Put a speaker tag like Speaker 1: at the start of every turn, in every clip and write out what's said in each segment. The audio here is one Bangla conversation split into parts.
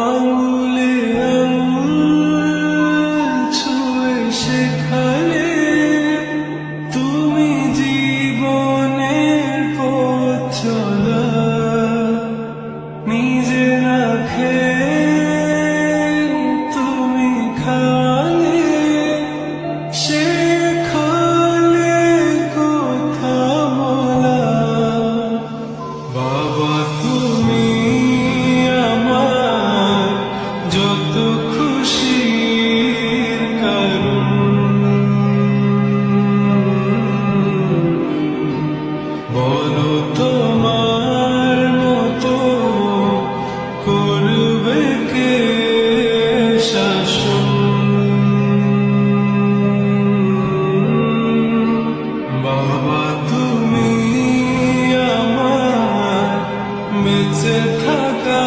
Speaker 1: আঙুলে আঙুল ছুঁয়ে শেখায় বাবা তুমি আমার বেঁচে থাকা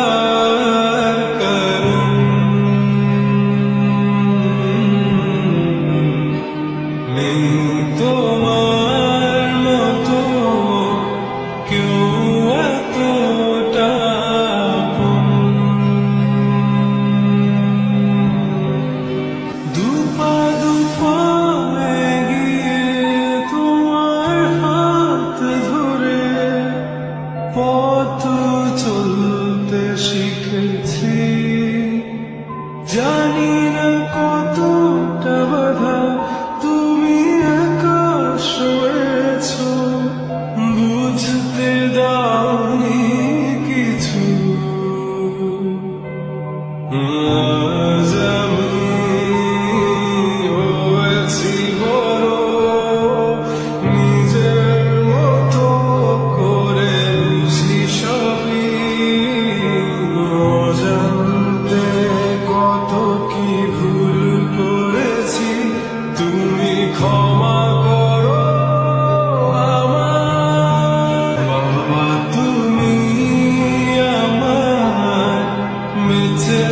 Speaker 1: না কতটা বাধা? To.